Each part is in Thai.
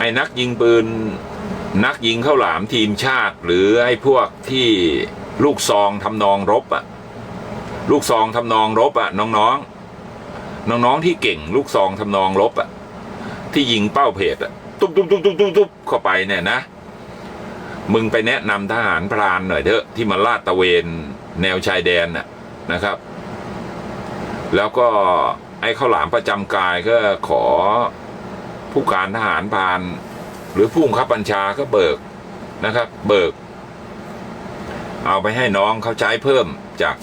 ไอ้นักยิงปืน นักยิงข้าวหลามทีมชาติ หรือไอ้พวกที่ลูกซองทำนองรบอะลูกซองทำนองรบอะน้องๆ น้องๆที่เก่ง ลูกซองทำนองรบอะที่ยิงเป้าเพจอะตุ๊บตุ๊บตุ๊บตุ๊บตุ๊บตุ๊บเข้าไปเนี่ยนะ มึงไปแนะนำทหารพรานหน่อยเถอะที่มาลาดตระเวนแนวชายแดนน่ะนะครับ แล้วก็ไอ้ข้าวหลามประจำกายก็ขอ ผู้การทหารพาน หรือผู้บังคับบัญชาก็เบิกนะครับ เบิก เอาไปให้น้องเขาใช้เพิ่มจาก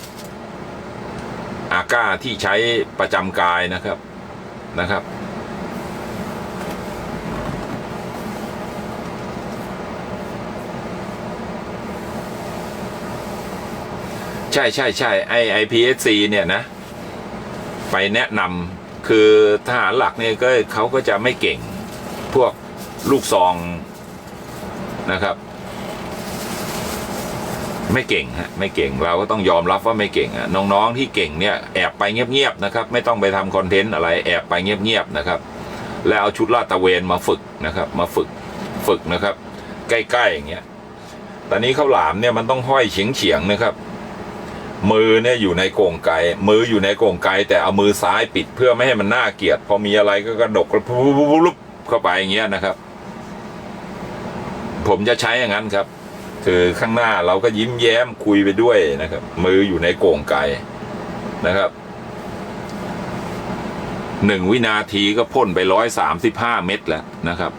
อาก้าที่ใช้ประจำกายนะครับนะครับ ใช่ใช่ใช่ไอไอพีเอสซีเนี่ยนะ ไปแนะนำ คือทหารหลักเนี่ยก็เขาก็จะไม่เก่งพวกลูกซองนะครับ ไม่เก่งฮะไม่เก่งเราก็ต้องยอมรับว่าไม่เก่งอะน้องๆที่เก่งเนี่ยแอบไปเงียบๆนะครับ ไม่ต้องไปทำคอนเทนต์อะไรแอบไปเงียบๆนะครับ แล้วเอาชุดลาดตะเวนมาฝึกนะครับ มาฝึกฝึกนะครับ ใกล้ๆอย่างเงี้ยตอนนี้ข้าวหลามเนี่ยมันต้องห้อยเฉียงๆนะครับ มือเนี่ยอยู่ในโกงไกมืออยู่ในโกงไกแต่เอามือซ้ายปิดเพื่อไม่ให้มันน่าเกลียด พอมีอะไรก็กระดกปุ๊บเข้าไปอย่างเงี้ยนะครับ ผมจะใช้อย่างนั้นครับ คือข้างหน้าเราก็ยิ้มแย้มคุยไปด้วยนะครับ มืออยู่ในโกงไกนะครับหนึ่งวินาทีก็พ่นไปร้อยสามสิบห้าเม็ดแล้วนะครับ